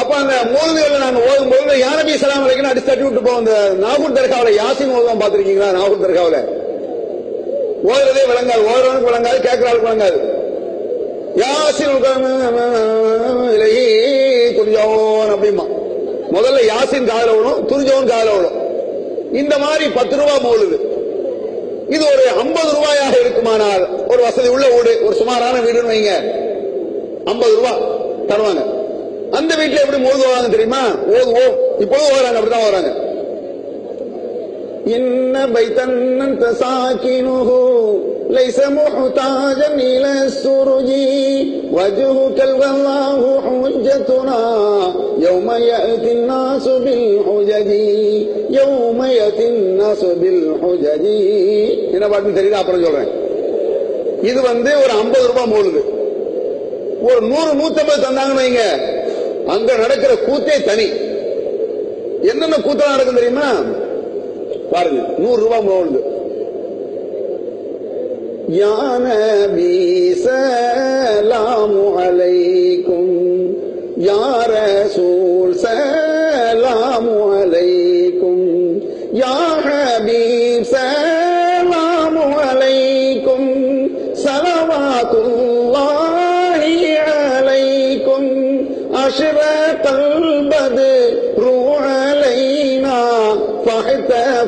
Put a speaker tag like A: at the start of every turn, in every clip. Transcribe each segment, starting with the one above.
A: அப்ப அந்த மோதுகளை நாங்க ஓதும் போது யானபி சலாம் அலைக்கு அடிச்சு தட்டி விட்டு போவோம். இந்த நாகூர் தர்காவில யாசின் ஓதுவான் பாத்திருக்கீங்களா நாகூர் தர்காவில. ஓதுறதே விளங்காது. ஓதுறவனுக்கு விளங்காது கேட்கறாளுக்கு விளங்காது. யாசின் இலகி துரிஜோன் அப்படிமா முதல்ல யாசின் காதல விடும் துரிஜோன் காதல விடும் இந்த மாதிரி பத்து ரூபாய் மோளுது இது ஒரு ஐம்பது ரூபாயாக இருக்குமானால் ஒரு வசதி உள்ள வீடு ஒரு சுமாரான வீடுன்னு வைங்க. ஐம்பது ரூபாய் தருவாங்க அந்த வீட்டுல எப்படி மோதுவாங்க தெரியுமா ஓதுவோம் இப்போதும் ஓதுறாங்க அப்படிதான் ஓதுறாங்க إن بيتا أنت ساكنه ليس محتاجا إلى السرج وجهك الغلاه حجتنا يوم يأتي الناس بالحجج يوم يأتي الناس بالحجج என்ன பாட்டுன்னு தெரியுதா அப்புறம் சொல்றேன் இது வந்து ஒரு 50 ரூபாய் மூலுது ஒரு நூறு நூத்தம்பது தந்தாங்கன்னு அங்க நடக்கிற கூத்தே தனி. என்னென்ன கூத்தெல்லாம் நடக்கும் தெரியுமா? பாருங்க நூறு ரூபாய் போகுது யான வீசலாமு அலைக்கும் யார சோ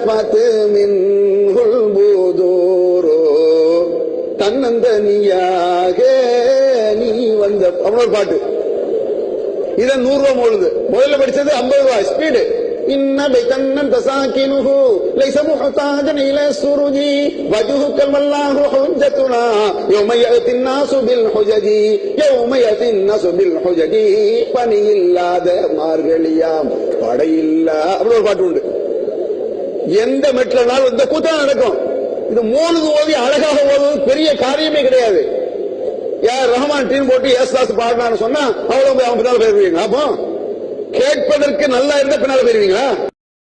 A: فاحتفت منه البدور தன்னந்தனியாக நீ வந்த அவ்வளவு பாட்டு இத நூறு ரூபாய் மூழுது முதல்ல படிச்சது ஐம்பது ரூபாய் ஸ்பீடு إن بيتا أنت ساكنه ليس محتاجا إلى السرج وجهك والله حجتنا يوم يأتي الناس بالحجج يوم يأتي الناس بالحجج பணி இல்லாத மார்கழியாம் படையில்லா அப்படி ஒரு பாட்டு உண்டு எந்த மெட்லனாலும் இந்த கூட்டம் நடக்கும். இது மூணுது ஓதி அழகாக ஓதுவது பெரிய காரியமே கிடையாது. யார் ரஹ்மான் டீம் போட்டு ஏசுதாஸ் பாடினான்னு சொன்னா அவ்வளவு அவன் பின்னால போயிருவீங்க அப்போ? கேட்பதற்கு நல்லா இருந்தா பின்னால போயிருவீங்களா?